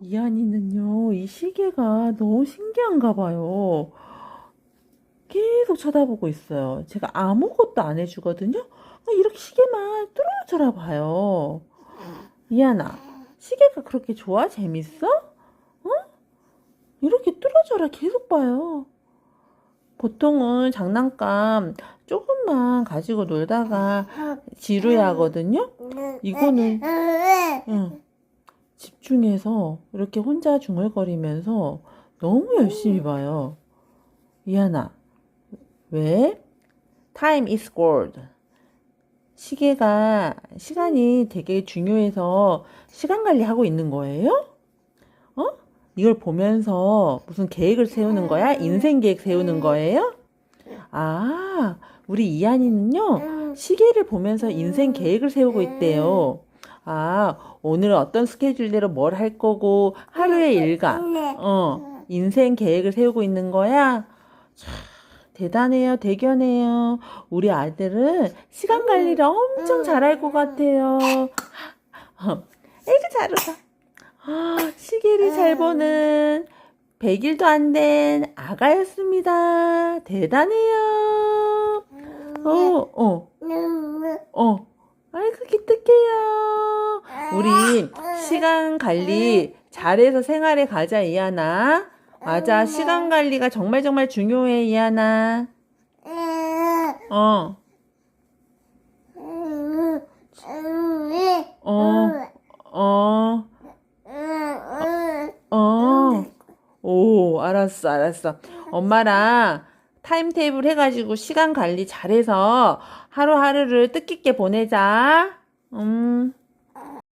이한이는요, 이 시계가 너무 신기한가 봐요. 계속 쳐다보고 있어요. 제가 아무것도 안 해주거든요. 어, 이렇게 시계만 뚫어져라 봐요. 이한아, 시계가 그렇게 좋아? 재밌어? 어? 이렇게 뚫어져라 계속 봐요. 보통은 장난감 조금만 가지고 놀다가 지루해 하거든요. 이거는 응. 집중해서 이렇게 혼자 중얼거리면서 너무 열심히 봐요. 이하나, 왜? Time is gold. 시계가 시간이 되게 중요해서 시간 관리하고 있는 거예요? 어? 이걸 보면서 무슨 계획을 세우는 거야? 인생 계획 세우는 거예요? 아, 우리 이한이는요, 시계를 보면서 인생 계획을 세우고 있대요. 아, 오늘 어떤 스케줄대로 뭘 할 거고, 하루의 일과, 어, 인생 계획을 세우고 있는 거야? 참, 대단해요, 대견해요. 우리 아들은 시간 관리를 엄청 잘할 것 같아요. 어, 에이구, 잘 웃어. 아, 시계를 잘 보는 100일도 안 된 아가였습니다. 대단해요. 어, 어, 어. 아이고, 기특해요. 우리 시간 관리 잘해서 생활에 가자, 이하나. 맞아, 시간 관리가 정말 정말 중요해, 이하나. 어, 어, 어, 어. 오, 알았어, 알았어. 엄마랑 타임 테이블 해가지고 시간 관리 잘해서 하루하루를 뜻깊게 보내자. 음.